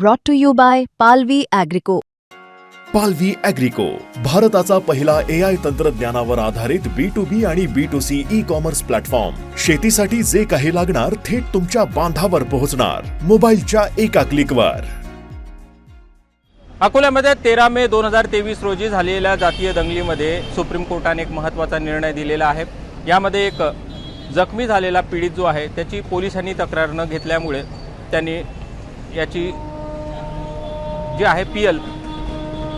brought to you by Palvi Agrico. पालवी अॅग्रिको भारताचा पहिला ए आय तंत्रज्ञानावर आधारित बी टू बी आणि B two C e commerce platform शेतीसाठी जे काही लागणार थेट तुमच्या बांधावर पोहोचणार. मोबाईलच्या एका क्लिकवर अकोल्यामध्ये तेरा मे दोन हजार तेवीस रोजी झालेल्या जातीय दंगलीमध्ये सुप्रीम कोर्टाने एक महत्त्वाचा निर्णय दिलेला आहे. यामध्ये एक जखमी झालेला पीडित जो आहे त्याची पोलिसांनी तक्रार न घेतल्यामुळे त्यांनी याची जी आहे पी एल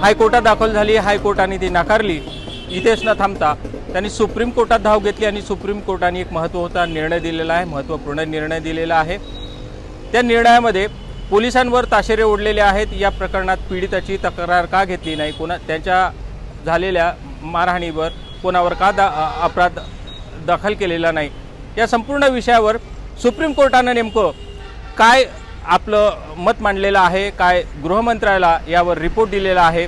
हायकोर्टात दाखल झाली हायकोर्टाने ती नाकारली. इथेच न थांबता. त्यांनी सुप्रीम कोर्टात धाव घेतली आणि सुप्रीम कोर्टाने एक महत्त्वाचा निर्णय दिलेला आहे महत्त्वपूर्ण निर्णय दिलेला आहे. त्या निर्णयामध्ये पोलिसांवर ताशेरे ओढलेले आहेत. या प्रकरणात पीडिताची तक्रार का घेतली नाही? कोणा त्यांच्या झालेल्या मारहाणीवर कोणावर का दा अपराध दाखल केलेला नाही? या संपूर्ण विषयावर सुप्रीम कोर्टानं नेमकं काय आपलं मत मांडलेलं आहे काय गृहमंत्र्याला यावर रिपोर्ट दिलेला आहे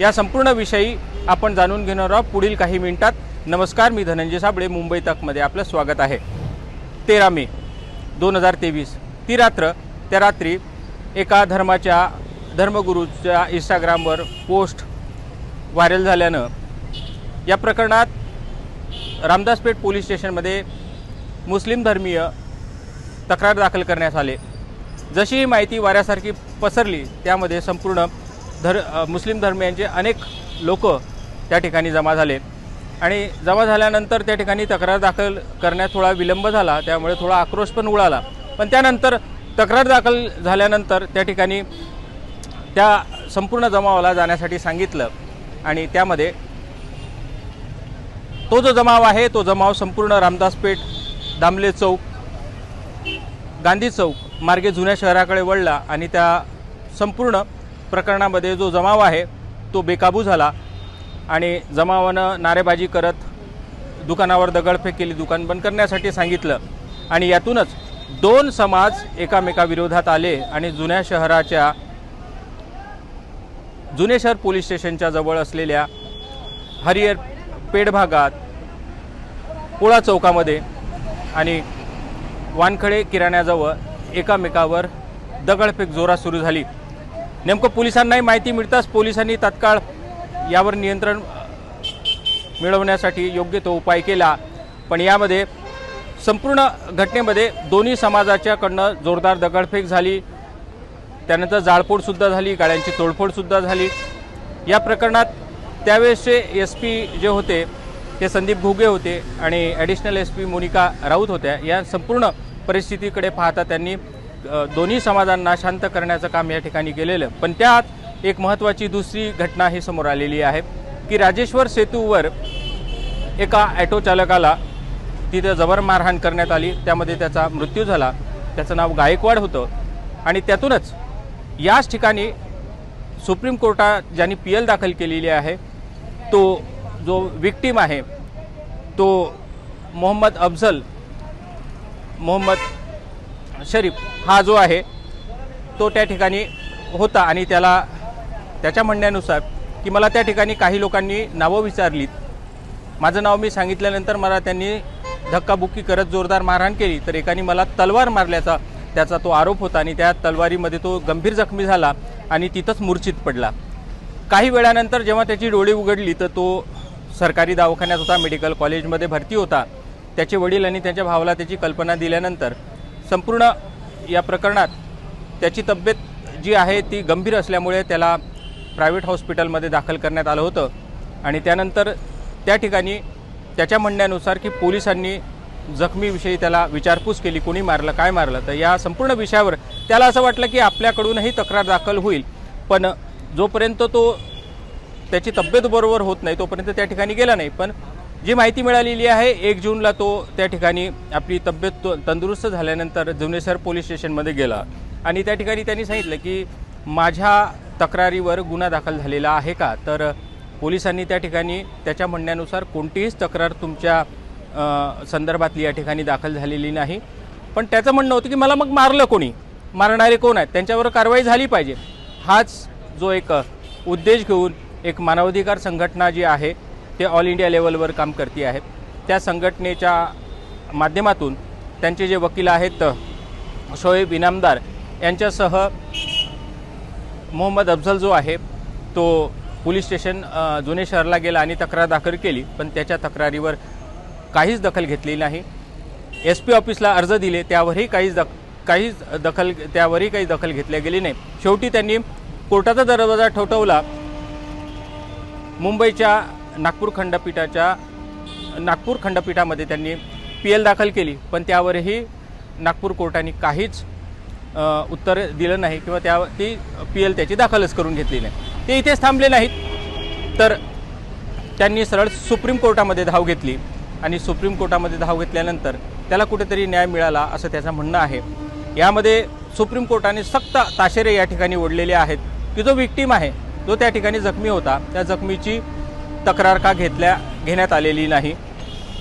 या संपूर्ण विषयी आपण जाणून घेणार आहोत पुढील काही मिनिटात. नमस्कार मी धनंजय साबळे मुंबई तकमध्ये आपलं स्वागत आहे. तेरा मे दोन हजार तेवीस ती रात्र त्या रात्री एका धर्माच्या धर्मगुरूच्या इंस्टाग्रामवर पोस्ट व्हायरल झाल्यानं या प्रकरणात रामदासपेठ पोलीस स्टेशनमध्ये मुस्लिम धर्मीय तक्रार दाखल करण्यात आले. जशी ही माहिती वाऱ्यासारखी पसरली त्यामध्ये संपूर्ण धर मुस्लिम धर्मियांचे अनेक लोक त्या ठिकाणी जमा झाले. आणि जमा झाल्यानंतर त्या ठिकाणी तक्रार दाखल करण्यात थोडा विलंब झाला त्यामुळे थोडा आक्रोश पण उडाला. पण त्यानंतर तक्रार दाखल झाल्यानंतर त्या ठिकाणी त्या संपूर्ण जमावाला जाण्यासाठी सांगितलं आणि त्यामध्ये तो जो जमाव आहे तो जमाव संपूर्ण रामदास पेठ दामले चौक गांधी चौक मार्गे जुन्या शहराकडे वळला आणि त्या संपूर्ण प्रकरणामध्ये जो जमाव आहे तो बेकाबू झाला. आणि जमावानं नारेबाजी करत दुकानावर दगडफेक केली दुकान बंद करण्यासाठी सांगितलं. आणि यातूनच दोन समाज एकामेकाविरोधात आले आणि जुन्या शहराच्या जुने शहर पोलीस स्टेशनच्या जवळ असलेल्या हरिहर पेठ भागात पोळा चौकामध्ये आणि वानखडे किराण्याजवळ एकामेकावर दगडफेक जोरात सुरू झाली. नेमकं पोलिसांनाही माहिती मिळताच पोलिसांनी तात्काळ यावर नियंत्रण मिळवण्यासाठी योग्य तो उपाय केला. पण यामध्ये संपूर्ण घटनेमध्ये दोन्ही समाजाच्याकडनं जोरदार दगडफेक झाली. त्यानंतर जाळपोडसुद्धा झाली गाड्यांची तोडफोडसुद्धा झाली. या प्रकरणात त्यावेळेसचे एस पी जे होते ते संदीप घुगे होते आणि additional S P Monika Raut होत्या. या संपूर्ण परिस्थितीकडे पाहता त्यांनी दोन्ही समाजांना शांत करण्याचं काम या ठिकाणी केलेलं. पण त्यात एक महत्त्वाची दुसरी घटना ही समोर आलेली आहे की राजेश्वर सेतूवर एका ॲटो चालकाला तिथं जबर मारहाण करण्यात आली. त्यामध्ये त्याचा मृत्यू झाला. त्याचं नाव गायकवाड होतं. आणि त्यातूनच याच ठिकाणी सुप्रीम कोर्टात ज्यांनी पी एल दाखल केलेली आहे तो जो विक्टीम आहे तो मोहम्मद अफजल मोहम्मद शरीफ हा जो आहे तो त्या ठिकाणी होता आणि त्याला त्याच्या म्हणण्यानुसार की मला त्या ठिकाणी काही लोकांनी नावं विचारलीत. माझं नाव मी सांगितल्यानंतर मला त्यांनी धक्काबुक्की करत जोरदार मारहाण केली तर एकाने मला तलवार मारल्याचा त्याचा तो आरोप होता आणि त्या तलवारीमध्ये तो गंभीर जखमी झाला आणि तिथंच मूर्छित पडला. काही वेळानंतर जेव्हा त्याची डोळी उघडली तर तो सरकारी दवाखान्यात होता मेडिकल कॉलेजमध्ये भरती होता. त्याचे वडील आणि त्याच्या भावाला त्याची कल्पना दिल्यानंतर संपूर्ण या प्रकरणात त्याची तब्येत जी आहे ती गंभीर असल्यामुळे त्याला प्रायव्हेट हॉस्पिटलमध्ये दाखल करण्यात आलं होतं. आणि त्यानंतर त्या ठिकाणी त्याच्या म्हणण्यानुसार की पोलिसांनी जखमीविषयी त्याला विचारपूस केली कोणी मारलं काय मारलं. तर या संपूर्ण विषयावर त्याला असं वाटलं की आपल्याकडूनही तक्रार दाखल होईल. पण जोपर्यंत तो त्याची तब्येत बरोबर होत नाही तोपर्यंत त्या ठिकाणी गेला नाही. पण जी माहिती मिळालेली आहे एक जूनला तो त्या ठिकाणी आपली तब्येत तंदुरुस्त झाल्यानंतर जुनेसर पोलीस स्टेशनमध्ये गेला. आणि त्या ठिकाणी त्यांनी सांगितलं की माझ्या तक्रारीवर गुन्हा दाखल झालेला आहे का? तर पोलिसांनी त्या ठिकाणी त्याच्या म्हणण्यानुसार कोणतीहीच तक्रार तुमच्या संदर्भातली या ठिकाणी दाखल झालेली नाही. पण त्याचं म्हणणं होतं की मला मग मारलं कोणी? मारणारे कोण आहेत? त्यांच्यावर कारवाई झाली पाहिजे. हाच जो एक उद्देश घेऊन एक मानवाधिकार संघटना जी आहे ते ऑल इंडिया लेवलवर काम करते आहे त्या संघटनेच्या माध्यमातून त्यांचे जे वकील आहेत शोएब इनामदार यांच्यासह मोहम्मद अफजल जो आहे तो पोलीस स्टेशन जुने शहरला गेला आणि तक्रार दाखल केली पण त्याच्या तक्रारीवर काहीच दखल घेतली नाही. एस पी ऑफिसला अर्ज दिले त्यावरही काहीच दख काहीच दखल त्यावरही काही दखल घेतल्या गेली नाही. शेवटी त्यांनी कोर्टाचा दरवाजा ठोठवला. मुंबईच्या नागपूर खंडपीठाच्या नागपूर खंडपीठामध्ये त्यांनी पी एल दाखल केली पण त्यावरही नागपूर कोर्टाने काहीच उत्तर दिलं नाही किंवा त्या ती पी एल त्याची दाखलच करून घेतली नाही. ते इथेच थांबले नाहीत. तर त्यांनी सरळ सुप्रीम कोर्टामध्ये धाव घेतली आणि सुप्रीम कोर्टामध्ये धाव घेतल्यानंतर त्याला कुठेतरी न्याय मिळाला असं त्याचं म्हणणं आहे. यामध्ये सुप्रीम कोर्टाने सक्त ताशेरे या ठिकाणी ओढलेले आहेत की जो विक्टीम आहे जो त्या ठिकाणी जखमी होता त्या जखमीची तक्रार का घेतल्या घेण्यात आलेली नाही.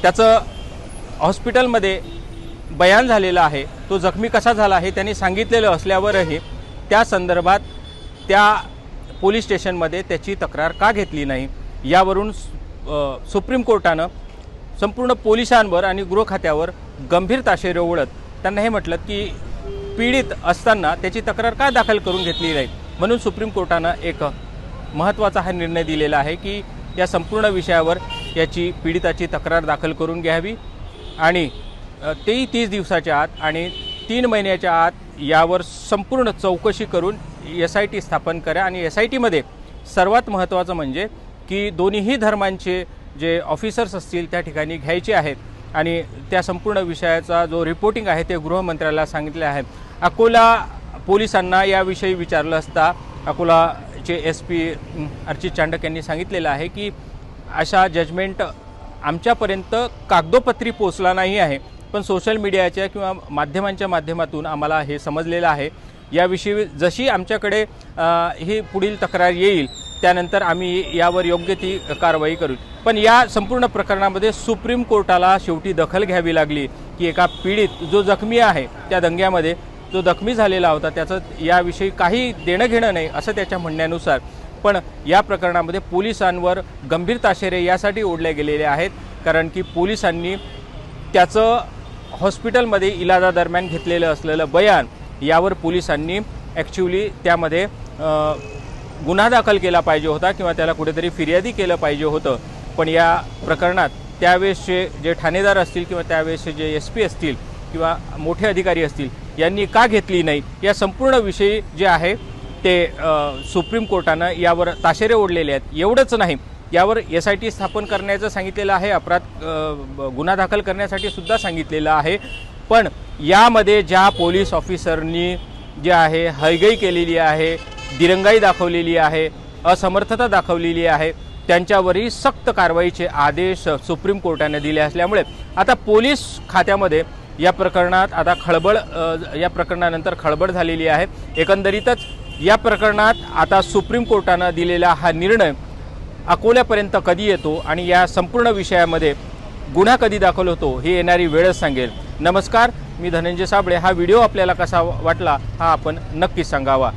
त्याचं हॉस्पिटलमध्ये बयान झालेलं आहे. तो जखमी कसा झाला हे त्यांनी सांगितलेलं असल्यावरही त्या संदर्भात त्या पोलीस स्टेशनमध्ये त्याची तक्रार का घेतली नाही यावरून सुप्रीम कोर्टानं संपूर्ण पोलिसांवर आणि गृह खात्यावर गंभीर ताशेरे ओढत त्यांना हे म्हटलं की पीडित असताना त्याची तक्रार का दाखल करून घेतली नाही? म्हणून सुप्रीम कोर्टानं एक महत्त्वाचा हा निर्णय दिलेला आहे की या संपूर्ण विषयावर याची पीडिताची तक्रार दाखल करून घ्यावी. आणि तेही तीस दिवसाच्या आत आणि तीन महिन्याच्या आत यावर संपूर्ण चौकशी करून एस आय टी स्थापन करा. आणि एस आय टीमध्ये सर्वात महत्त्वाचं म्हणजे की दोन्हीही धर्मांचे जे ऑफिसर्स असतील त्या ठिकाणी घ्यायचे आहेत. आणि त्या संपूर्ण विषयाचा जो रिपोर्टिंग आहे ते गृहमंत्र्याला सांगितले आहे. अकोला पोलिसांना याविषयी विचारलं असता अकोला चे एस पी अर्चित चांडक यांनी सांगितलेलं आहे की अशा जजमेंट आमच्यापर्यंत कागदोपत्री पोचला नाही आहे. पण सोशल मीडियाच्या किंवा माध्यमांच्या माध्यमातून आम्हाला हे समजलेलं आहे. याविषयी जशी आमच्याकडे ही पुढील तक्रार येईल त्यानंतर आम्ही यावर योग्य ती कारवाई करू. पण या संपूर्ण प्रकरणामध्ये सुप्रीम कोर्टाला शेवटी दखल घ्यावी लागली की एका पीडित जो जखमी आहे त्या दंग्यामध्ये जो जखमी झालेला होता त्याचं याविषयी काही देणं घेणं नाही असं त्याच्या म्हणण्यानुसार. पण या प्रकरणामध्ये पोलिसांवर गंभीर ताशेरे यासाठी ओढले गेलेले आहेत कारण की पोलिसांनी त्याचं हॉस्पिटलमध्ये इलाजादरम्यान घेतलेलं असलेलं बयान यावर पोलिसांनी ॲक्च्युली त्यामध्ये गुन्हा दाखल केला पाहिजे होता किंवा त्याला कुठेतरी फिर्यादी केलं पाहिजे होतं. पण या प्रकरणात त्यावेळेसचे जे ठाणेदार असतील किंवा त्यावेळेसचे जे एस पी असतील किंवा मोठे अधिकारी असतील यांनी का घेतली नाही? या संपूर्ण विषयी जे आहे ते सुप्रीम कोर्टानं यावर ताशेरे ओढलेले आहेत. एवढंच नाही यावर एस आय टी स्थापन करण्याचं सांगितलेलं आहे अपराध गुन्हा दाखल करण्यासाठी सुद्धा सांगितलेलं आहे. पण यामध्ये ज्या पोलीस ऑफिसरनी जे आहे हयगई केलेली आहे दिरंगाई दाखवलेली आहे असमर्थता दाखवलेली आहे त्यांच्यावरही सक्त कारवाईचे आदेश सुप्रीम कोर्टाने दिले असल्यामुळे आता पोलीस खात्यामध्ये या प्रकरणात आता खळबळ या प्रकरणानंतर खळबळ झालेली आहे. एकंदरीतच या प्रकरणात आता सुप्रीम कोर्टानं दिलेला हा निर्णय अकोल्यापर्यंत कधी येतो आणि या संपूर्ण विषयामध्ये गुन्हा कधी दाखल होतो ही येणारी वेळच सांगेल. नमस्कार मी धनंजय साबळे. हा व्हिडिओ आपल्याला कसा वाटला हा आपण नक्कीच सांगावा.